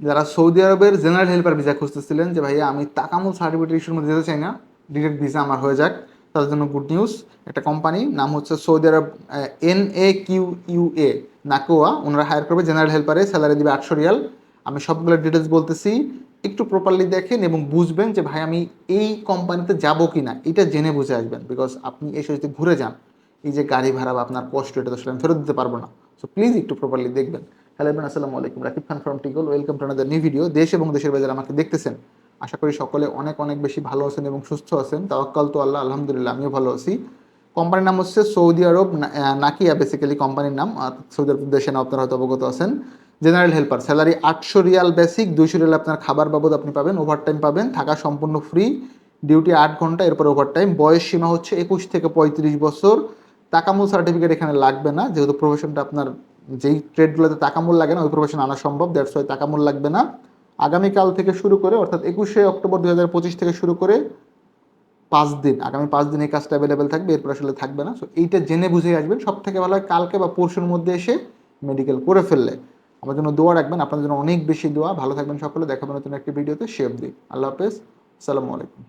যারা সৌদি আরবের general helper visa খুঁজতেছিলেন যে, ভাইয়া, আমি তাকামুল সার্টিফিকেট ইস্যুর মধ্যে যেতে চাই না ডিরেক্ট ভিসা আমার হয়ে যাক, তাদের জন্য গুড নিউজ একটা কোম্পানি নাম হচ্ছে Saudi Arab N A Q U A নাকোয়া, ওনারা হায়ার করবে জেনারেল হেল্পারে স্যালারি দিবে আটশো রিয়াল। আমি সবগুলো ডিটেলস বলতেছি, একটু প্রপারলি দেখেন এবং বুঝবেন যে, ভাই, আমি এই কোম্পানিতে যাব কি না এটা জেনে বুঝে আসবেন বিকজ আপনি এসে যদি ঘুরে যান। এই যে গাড়ি ভাড়া বা আপনার কষ্ট, এটা তো আসলে আমি ফেরত দিতে পারব না। সো প্লিজ একটু প্রপারলি দেখবেন। হ্যালো এভরিওয়ান আসসালামু আলাইকুম Rakib Khan from টিগল welcome to another new video দেশ এবং দেশের বাজারে আমাকে দেখতেছেন। আশা করি সকলে অনেক অনেক বেশি ভালো আছেন এবং সুস্থ আছেন। তাওয়াক্কাল তো আল্লাহ, আলহামদুলিল্লাহ, আমিও ভালো আছি। কোম্পানির নাম হচ্ছে সৌদি আরব নাকিয়া বেসিক্যালি কোম্পানির নাম। সৌদি আরব দেশে না, আপনারা হয়তো অবগত আছেন। জেনারেল হেল্পার স্যালারি আটশো রিয়াল বেসিক দুইশো রিয়াল আপনার খাবার বাবদ আপনি পাবেন ওভারটাইম পাবেন, থাকা সম্পূর্ণ ফ্রি ডিউটি আট ঘণ্টা, এরপর ওভারটাইম বয়স সীমা হচ্ছে একুশ থেকে পঁয়ত্রিশ বছর। তাকামুল সার্টিফিকেট এখানে লাগবে না, যেহেতু প্রফেশনটা আপনার যেই ট্রেডগুলোতে তাকামুল লাগে না, ওই প্রফেশন আনা সম্ভব দ্যাটস ওয়াই তাকামুল লাগবে না। আগামীকাল থেকে শুরু করে, অর্থাৎ একুশে অক্টোবর পঁচিশ থেকে শুরু করে পাঁচ দিন, আগামী পাঁচ দিন এই কাজটা অ্যাভেলেবেল থাকবে, এরপর আসলে থাকবে না। সো এইটা জেনে বুঝে আসবেন সব থেকে ভালো হয় কালকে বা পরশুর মধ্যে এসে মেডিকেল করে ফেললে। আমার জন্য দোয়া রাখবেন আপনার জন্য অনেক বেশি দোয়া। ভালো থাকবেন সকলে দেখাবেন নতুন একটি ভিডিওতে শেপ দিই আল্লাহ হাফেজ, আসসালামু আলাইকুম।